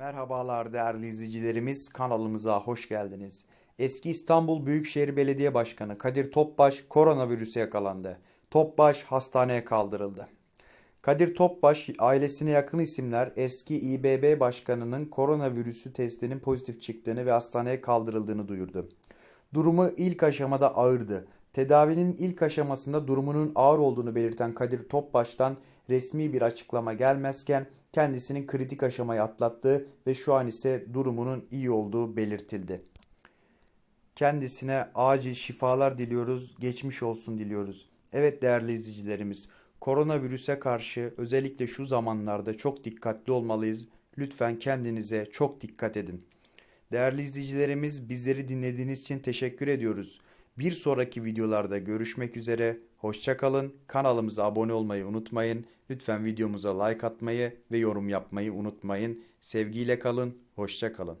Merhabalar değerli izleyicilerimiz, kanalımıza hoş geldiniz. Eski İstanbul Büyükşehir Belediye Başkanı Kadir Topbaş koronavirüse yakalandı. Topbaş hastaneye kaldırıldı. Kadir Topbaş ailesine yakın isimler eski İBB Başkanı'nın koronavirüsü testinin pozitif çıktığını ve hastaneye kaldırıldığını duyurdu. Durumu ilk aşamada ağırdı. Tedavinin ilk aşamasında durumunun ağır olduğunu belirten Kadir Topbaş'tan resmi bir açıklama gelmezken kendisinin kritik aşamayı atlattığı ve şu an ise durumunun iyi olduğu belirtildi. Kendisine acil şifalar diliyoruz, geçmiş olsun diliyoruz. Evet değerli izleyicilerimiz, koronavirüse karşı özellikle şu zamanlarda çok dikkatli olmalıyız. Lütfen kendinize çok dikkat edin. Değerli izleyicilerimiz bizleri dinlediğiniz için teşekkür ediyoruz. Bir sonraki videolarda görüşmek üzere. Hoşça kalın. Kanalımıza abone olmayı unutmayın. Lütfen videomuza like atmayı ve yorum yapmayı unutmayın. Sevgiyle kalın. Hoşça kalın.